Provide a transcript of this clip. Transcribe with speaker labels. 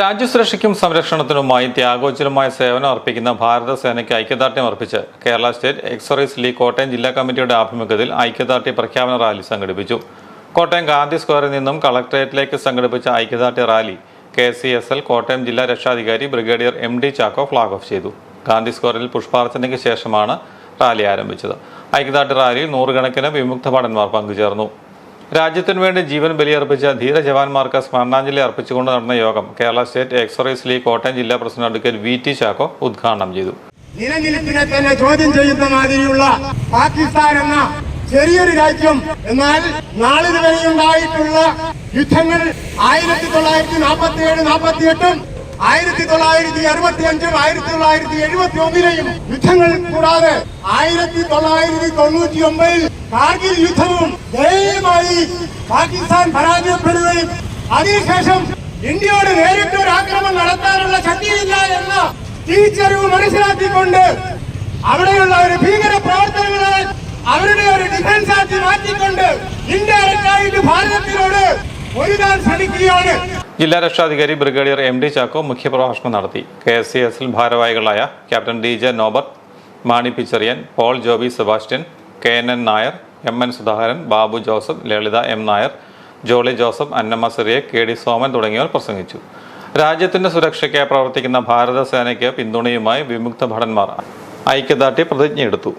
Speaker 1: രാജ്യസുരക്ഷയ്ക്കും സംരക്ഷണത്തിനുമായി ത്യാഗോജ്വലമായ സേവനം അർപ്പിക്കുന്ന ഭാരത സേനയ്ക്ക് ഐക്യദാർഢ്യം അർപ്പിച്ച് Kerala state exercise league Kottayam ജില്ലാ കമ്മിറ്റിയുടെ ആഭിമുഖ്യത്തിൽ ഐക്യദാർഢ്യ പ്രഖ്യാപന റാലി സംഘടിപ്പിച്ചു. കോട്ടയം ഗാന്ധി സ്ക്വയറിൽ നിന്നും കളക്ടറേറ്റിലേക്ക് സംഘടിപ്പിച്ച ഐക്യദാർഢ്യ rally K C S L Kottayam ജില്ലാ രക്ഷാധികാരി brigadier M D Chacko flag off ചെയ്തു. ഗാന്ധി സ്ക്വയറിൽ പുഷ്പാർച്ചനയ്ക്ക് ശേഷമാണ് റാലി ആരംഭിച്ചത്. ഐക്യദാർഢ്യ റാലിയിൽ നൂറുകണക്കിന് വിമുക്ത ഭടന്മാർ പങ്കുചേർന്നു. രാജ്യത്തിനു വേണ്ടി ജീവൻ ബലിയർപ്പിച്ച ധീര ജവാന്മാർക്ക് സ്മരണാഞ്ജലി അർപ്പിച്ചുകൊണ്ട് നടന്ന യോഗം Kerala state exercise league Kottayam ജില്ലാ president advocate V T Chacko ഉദ്ഘാടനം ചെയ്തു.
Speaker 2: നിലനിൽപ്പിനെ തന്നെ ചോദ്യം ചെയ്യുന്ന മാതിരിയുള്ള പാകിസ്ഥാൻ എന്ന ചെറിയൊരു രാജ്യം എന്നാൽ നാളിതുവരെയുണ്ടായിട്ടുള്ള യുദ്ധങ്ങൾ ആയിരത്തി തൊള്ളായിരത്തി നാൽപ്പത്തി ഏഴ് നാൽപ്പത്തി എട്ടും ആയിരത്തി തൊള്ളായിരത്തി അറുപത്തി അഞ്ചും ആയിരത്തി തൊള്ളായിരത്തി എഴുപത്തി ഒന്നിലെയും യുദ്ധങ്ങൾ കൂടാതെ ആയിരത്തി തൊള്ളായിരത്തി തൊണ്ണൂറ്റി ഒമ്പതിൽ കാർഗിൽ യുദ്ധവും ദയനീയമായി പാകിസ്ഥാൻ പരാജയപ്പെടുകയും അതിനുശേഷം ഇന്ത്യയോട് നേരിട്ട് ഒരു ആക്രമണം നടത്താനുള്ള ശക്തിയില്ല എന്ന തിരിച്ചറിവ് മനസ്സിലാക്കിക്കൊണ്ട് അവിടെയുള്ള ഒരു ഭീകര പ്രവർത്തനങ്ങളെ അവരുടെ ഒരു ഡിഫൻസ് ആക്കി മാറ്റിക്കൊണ്ട് ഇന്ത്യക്കായിട്ട് ഭാരതത്തിനോട് ഒരുതാൻ ശ്രമിക്കുകയാണ്.
Speaker 1: ജില്ലാ രക്ഷാധികാരി ബ്രിഗേഡിയർ എം ഡി ചാക്കോ മുഖ്യപ്രഭാഷണം നടത്തി. കെ എസ് സി എസിൽ ഭാരവാഹികളായ captain D J Norbert Mani Pichariyan Paul Joby Sebastian K N N Nair M N Sudhakaran Babu Joseph Lalitha M Nair Jolly Joseph Annamma Siriya K D Soman തുടങ്ങിയവർ പ്രസംഗിച്ചു. രാജ്യത്തിന്റെ സുരക്ഷയ്ക്ക് പ്രവർത്തിക്കുന്ന ഭാരത സേനയ്ക്ക് പിന്തുണയുമായി വിമുക്ത ഭടന്മാർ ഐക്യദാർഢ്യ പ്രതിജ്ഞയെടുത്തു.